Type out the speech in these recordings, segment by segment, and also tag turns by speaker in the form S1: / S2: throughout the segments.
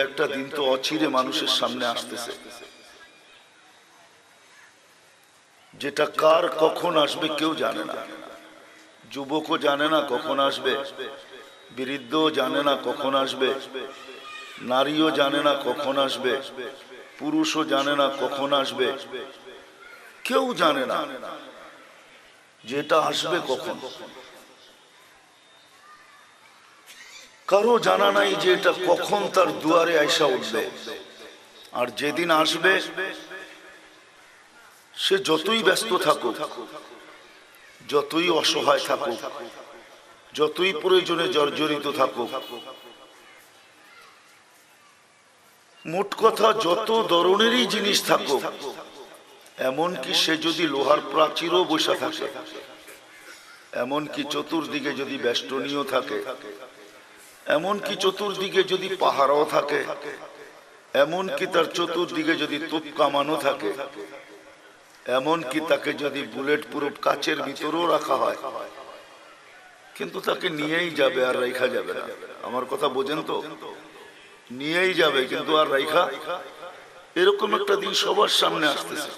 S1: একটা দিন তো অচিরে মানুষের সামনে আসতেছে। যেটা কার কখন আসবে কেউ জানে না। যুবকও জানে না কখন আসবে। বৃদ্ধও জানে না কখন আসবে। নারীও জানে না কখন আসবে। পুরুষও জানে না কখন আসবে। কেউ জানে না। যেটা আসবে কখন? কারও জানা নাই যে এটা কখন তার দুয়ারে আইসা উঠবে। আর যেদিন আসবে, সে যতই ব্যস্ত থাকুক, যতই অসহায় থাকুক, যতই প্রয়োজনে জর্জরিত থাকুক, মোট কথা যত ধরনেরই জিনিস থাকুক, এমনকি সে যদি লোহার প্রাচীরও বসে থাকে, এমনকি চতুর্দিকে যদি বেষ্টনীয় থাকে এমনকি চতুর্দিকে যদি পাহাড়ও থাকে? এমনকি তার চতুর্দিকে যদি তোপ কামানো থাকে? এমনকি তাকে যদি বুলেট প্রুফ কাচের ভিতরেও রাখা হয়? কিন্তু তাকে নিয়েই যাবে আর রেখা যাবে না। আমার কথা বোঝেন তো? নিয়েই যাবে, কিন্তু আর রেখা এরকম একটা দিন সবার সামনে আসতেছে।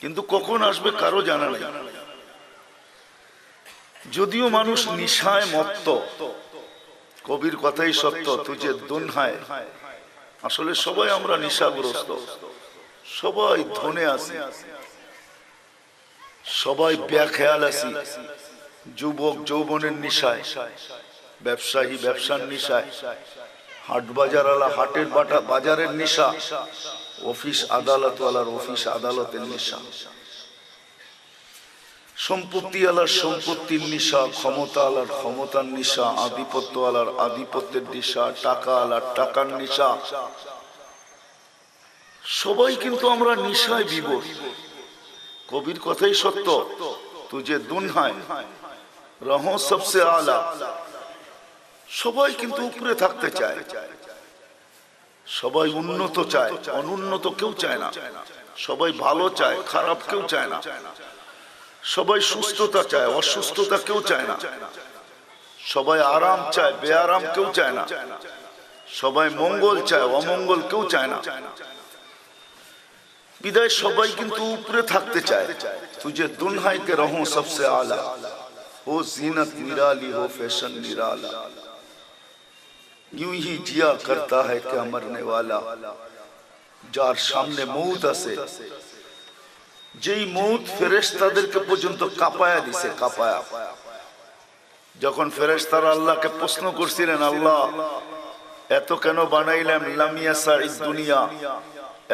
S1: কিন্তু কখন আসবে কারও জানা নেই। যদিও মানুষ নিশায় মত্ত, কবির কথাই সত্য তুই দুনহায় আসলে সবাই আমরা নিশাগ্রস্ত, সবাই ধনে আছি, সবাই ব্যাখেয়াল আছি, যুবক যৌবনের নিশায়, ব্যবসায়ী ব্যবসার নিশায়, হাট বাজার আলা হাটের বাটা বাজারের নিশা, অফিস আদালত আলার অফিস আদালতের নিশা। সম্পত্তি আলার সম্পত্তির নিশা ক্ষমতা আলার ক্ষমতার নিশা আধিপত্য আলার আধিপত্যের নিশা টাকা আলার টাকার নিশা। সবাই কিন্তু আমরা নিশায় বিবর। কবির কথাই সত্য তুজে দুনহায় রহ সবসে আলা। সবাই কিন্তু উপরে থাকতে চায়। সবাই উন্নত চায়, অনুন্নত কেউ চায় না। সবাই ভালো চায়, খারাপ কেউ চায় না। সবাই সুস্থতা চায় অসুস্থতা কেউ চায় না। সবাই আরাম চায় বেআরাম কেউ চায় না। সবাই মঙ্গল চায় অমঙ্গল কেউ চায় না। বিদায় সবাই কিন্তু উপরে থাকতে চায়। তুঝে দুনহাইকে রহো সবসে আলা। ও জিনত নিরালি হো fashion Nirala. You he Zia করতা হ্যাঁ মরনে যার সামনে মৌত আছে। যেই মৌত ফেরেশতাদেরকে পর্যন্ত কাপায়া দিছে, কাপায়া। যখন ফেরেশতারা আল্লাহকে প্রশ্ন করছিলেন, আল্লাহ, এত কেন বানাইলেন লামিয়া সাইদ দুনিয়া?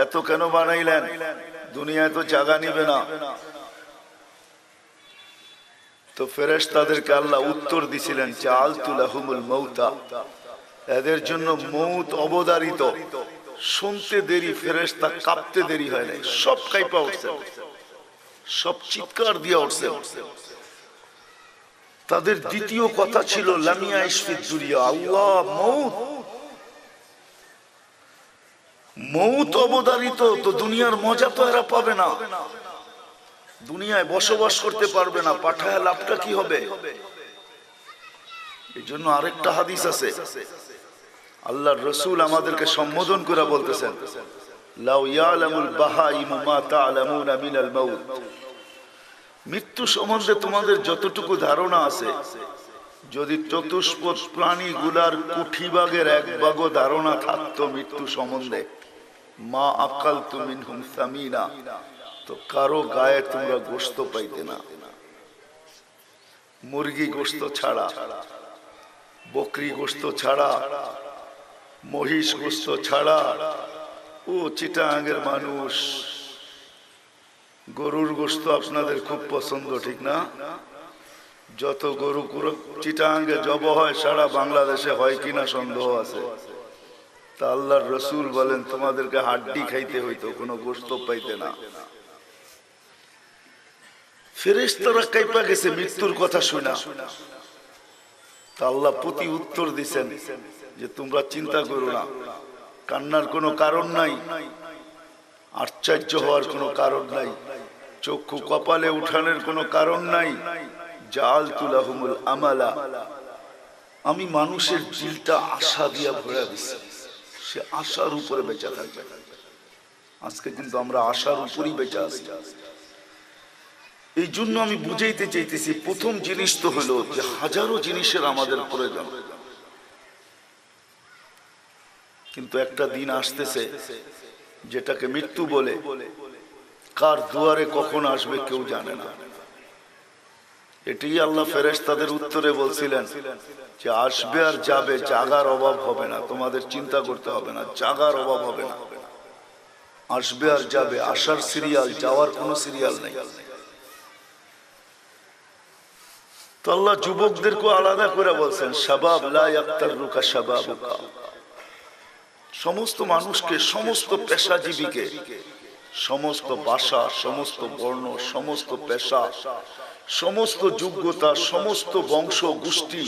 S1: এত কেন বানাইলেন? দুনিয়ায় তো জায়গা নিবে না। তো ফেরেশ তাদেরকে আল্লাহ উত্তর দিছিলেন চাল তুলাহুমুল মৌতা। এদের জন্য মৌত অবদারিত শুনতে দেরি, ফেরেশতা কাঁপতে দেরি হয় নাই, সব কাইপা উঠছে। সব চিৎকার দিয়ে উঠছে। তাদের দ্বিতীয় কথা ছিল, লামিয়া ইসফিদ দুরিয়া, আল্লাহ, মৌত। মৌত অবদারিত তো দুনিয়ার মজা তো এরা পাবে না। দুনিয়ায় বসবাস করতে পারবে না, পাঠায় লাভটা কি হবে? এই জন্য আরেকটা হাদিস আছে। আল্লাহর রসুল আমাদেরকে সম্বোধন করে বলতেছেন মৃত্যু সম্বন্ধে তোমাদের যতটুকু ধারণা আছে, যদি চতুষ্পদ প্রাণীগুলার কুঠিবাগের এক ভাগও ধারণা থাকতো মৃত্যু সম্বন্ধে, মা আকাল তুমিন হুম সামিনা, তো কারও গায়ে তোমরা গোস্ত পাইতে না। মুরগি গোস্ত ছাড়া, বকরি গোস্ত ছাড়া, মহিষ গোস্ত ছাড়া ও চিটাঙ্গের মানুষ। গরুর গোস্ত আপনাদের খুব পছন্দ, ঠিক না? যত গরু চিটাঙ্গে জব হয়, সারা বাংলাদেশে হয় কিনা সন্দেহ আছে। তা আল্লাহর রসুল বলেন, তোমাদেরকে হাড্ডি খাইতে হইতো, কোনো গোস্ত পাইতে না। ফেরেশতারা কাইপা গেছে, মৃত্যুর কথা শোনা। তা আল্লাহ প্রতি উত্তর দিছেন যে, তোমরা চিন্তা করো না কান্নার কোনো কারণ নাই। আশ্চর্য হওয়ার কোনো কারণ নাই। চক্ষু কপালে উঠানের কোনো কারণ নাই। জাল তুলাহুমুল আমালা। আমি মানুষের দিলটা আশা দিয়া ভরে দিচ্ছি সে আশার উপরে বেঁচে থাকবে। আজকে কিন্তু আমরা আশার উপরই বেঁচে আছি। এই জন্য আমি বুঝাইতে চাইতেছি, প্রথম জিনিস তো হলো যে হাজারো জিনিসের আমাদের প্রয়োজন। কিন্তু একটা দিন আসতেছে যেটাকে মৃত্যু বলে। কার দুয়ারে কখন আসবে কেউ জানে না। এটাই আল্লাহ ফেরেশ তাদের উত্তরে বলছিলেন যে আসবে আর যাবে জাগার অভাব হবে না। তোমাদের চিন্তা করতে হবে না, জাগার অভাব হবে না। আসবে আর যাবে, আসার সিরিয়াল, যাওয়ার কোনো সিরিয়াল নেই। তো আল্লাহ যুবকদেরকে আলাদা করে বলছেন, শাবাব লা ইয়াক্তারুকা শাবাবুকা। সমস্ত মানুষকে, সমস্ত পেশাজীবীকে, সমস্ত ভাষা, সমস্ত বর্ণ, সমস্ত পেশা, সমস্ত যোগ্যতা, সমস্ত বংশ, গোষ্ঠী,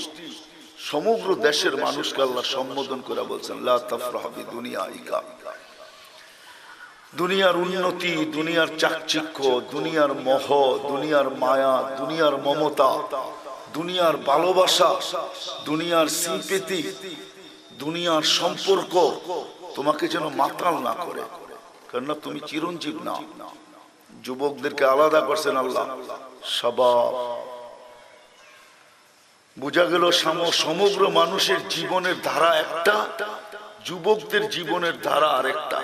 S1: সমগ্র দেশের মানুষকে আল্লাহ সম্বোধন করে বলছেন দুনিয়া দুনিয়ার উন্নতি, দুনিয়ার চাকচিক্য, দুনিয়ার মহ, দুনিয়ার মায়া, দুনিয়ার মমতা, দুনিয়ার ভালোবাসা, দুনিয়ার সিম্পেতি দুনিয়ার সম্পর্ক তোমাকে যেন মাতাল না করে। কেননা তুমি চিরঞ্জীব না। যুবকদেরকে আলাদা করছেন আল্লাহ। সবাব। বোঝা গেল সমগ্র মানুষের জীবনের ধারা একটা, যুবকদের জীবনের ধারা আরেকটা।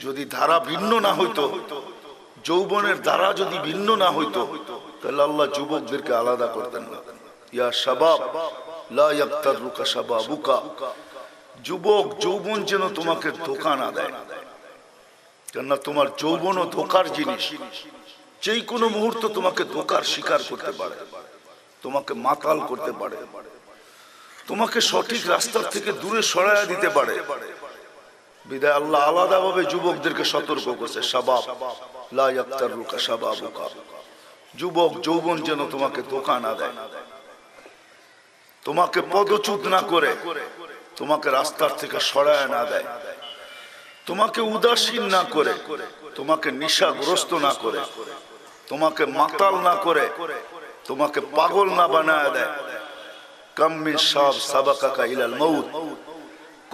S1: যদি ধারা ভিন্ন না হইতো, যৌবনের ধারা যদি ভিন্ন না হইতো, তাহলে আল্লাহ যুবকদেরকে আলাদা করতেন না। ইয়া শাবাবুকা যুবক, যৌবন যেন তোমাকে ধোকা না দেয়। তোমার যৌবন ধোকার জিনিস। যেই কোনো মুহূর্ত তোমাকে ধোকার শিকার করতে পারে। তোমাকে মাতাল করতে পারে। তোমাকে সঠিক রাস্তার থেকে দূরে সরাইয়া দিতে পারে। বিদায়, আল্লাহ আলাদাভাবে যুবকদেরকে সতর্ক করছে। সাবাব লা ইয়াক্তারুকা শাবাবুকা। যুবক, যৌবন যেন তোমাকে ধোকা না দেয়। তোমাকে পদচ্যুত না করে তোমাকে রাস্তার থেকে সরায় না দেয়। তোমাকে উদাসীন না করে তোমাকে নিশাগ্রস্ত না করে তোমাকে মাতাল না করে তোমাকে পাগল না বানায় দেয়।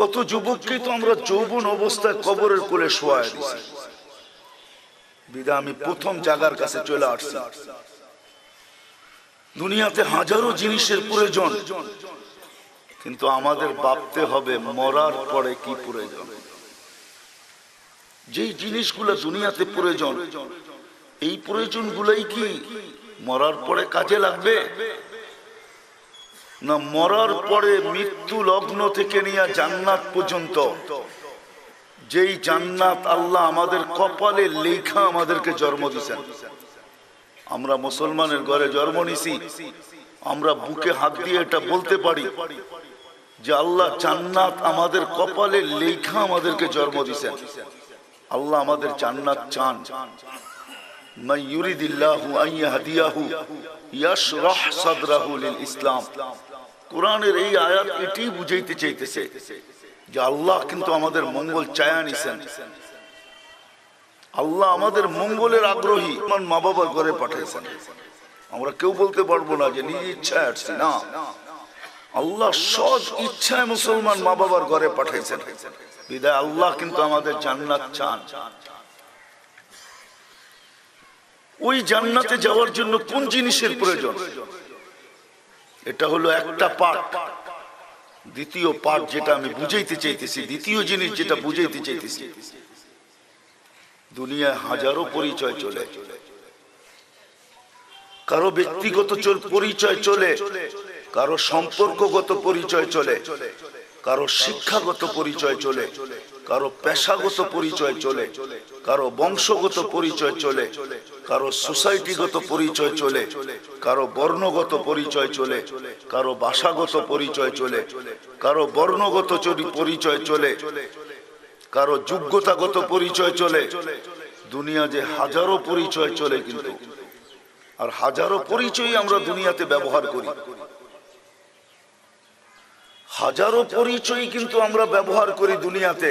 S1: কত যুবককেই তো আমরা যৌবন অবস্থায় কবরের কোলে শোয়ায় দিছি। বিদা আমি প্রথম জায়গার কাছে চলে আসছি। দুনিয়াতে হাজারো জিনিসের প্রয়োজন। কিন্তু আমাদের ভাবতে হবে, মরার পরে কি প্রয়োজন? যেই জিনিসগুলো দুনিয়াতে প্রয়োজন, এই প্রয়োজনগুলোই কি মরার পরে কাজে লাগবে? না মরার পরে মৃত্যু লগ্ন থেকে নিয়ে জান্নাত পর্যন্ত? যেই জান্নাত আল্লাহ আমাদের কপালে লেখা আমাদেরকে জন্ম দিছেন আমরা মুসলমানের ঘরে জন্ম নিছি, আমরা বুকে হাত দিয়ে এটা বলতে পারি যে আল্লাহ জান্নাত আমাদের কপালে লেখা আমাদেরকে জন্ম দিছেন। আল্লাহ আমাদের জান্নাত চান। ইসলাম। এই এটি বুঝাইতে চাইতেছে যে আল্লাহ কিন্তু আমাদের মঙ্গল চায়া নিছেন। আল্লাহ আমাদের মঙ্গলের আগ্রহী। আমার মা বাবার ঘরে পাঠিয়েছেন। আমরা কেউ বলতে পারব না যে নিজ ইচ্ছায় আসছি। না। আল্লাহ সৎ ইচ্ছায় মুসলমান মা বাবার ঘরে পাঠাইছেন বিদায়, আল্লাহ কিন্তু আমাদের জান্নাত চান। ওই জান্নাতে যাওয়ার জন্য কোন জিনিসের প্রয়োজন? এটা হলো একটা পার্ট দ্বিতীয় পার্ট যেটা আমি বুঝাইতে চাইতেছি, দ্বিতীয় জিনিস যেটা বুঝাইতে চাইতেছি। দুনিয়ায় হাজারো পরিচয় চলে। কারও ব্যক্তিগত পরিচয় চলে, কারও সম্পর্কগত পরিচয় চলে, কারও শিক্ষাগত পরিচয় চলে, কারও পেশাগত পরিচয় চলে, কারও বংশগত পরিচয় চলে, কারও সোসাইটিগত পরিচয় চলে, কারও বর্ণগত পরিচয় চলে, কারও ভাষাগত পরিচয় চলে, কারও বর্ণগত পরিচয় চলে কারও যোগ্যতাগত পরিচয় চলে, দুনিয়া যে হাজারো পরিচয় চলে কিন্তু। আর হাজারো পরিচয় আমরা দুনিয়াতে ব্যবহার করি। হাজারো পরিচয় কিন্তু আমরা ব্যবহার করি দুনিয়াতে,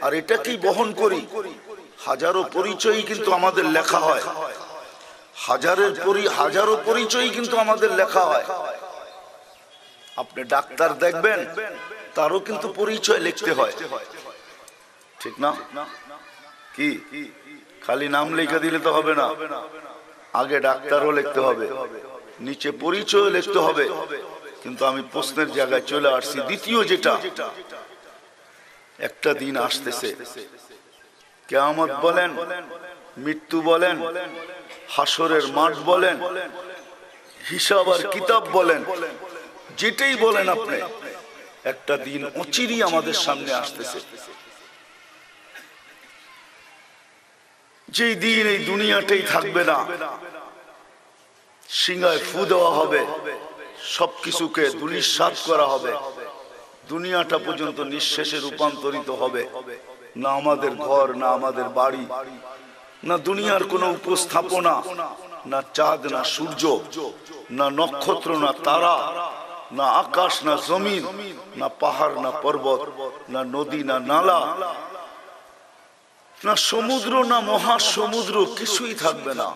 S1: আর এটাকেই বহন করি। হাজারো পরিচয় কিন্তু আমাদের লেখা হয়। হাজারের পরি হাজারো পরিচয় কিন্তু আমাদের লেখা হয়। আপনি ডাক্তার দেখবেন, তারও কিন্তু পরিচয় লিখতে হয়। ঠিক না? কি? খালি নাম লিখে দিলে তো হবে না। আগে ডাক্তারও লিখতে হবে। নিচে পরিচয় লিখতে হবে। কিন্তু আমি প্রশ্নের জায়গায় চলে আসছি। দ্বিতীয় যেটা, একটা দিন আসতেছে। কেয়ামত বলেন, মৃত্যু বলেন হাসরের মাঠ বলেন, হিসাব আর কিতাব বলেন, যেটাই বলেন আপনি, একটা দিন অচিরই আমাদের সামনে আসতেছে। যেই দিন এই দুনিয়াটাই থাকবে না, সিংহায় ফু দেওয়া হবে, সবকিছুকে দুলিশ সাত করা হবে, দুনিয়াটা পর্যন্ত নিঃশেষে রূপান্তরিত হবে, না আমাদের ঘর, না আমাদের বাড়ি, না দুনিয়ার কোনো উপস্থাপনা, না চাঁদ, না সূর্য, না নক্ষত্র, না তারা, না আকাশ, না জমিন, না পাহাড়, না পর্বত, না নদী, না নালা না সমুদ্র না মহাসমুদ্র কিছুই থাকবে না।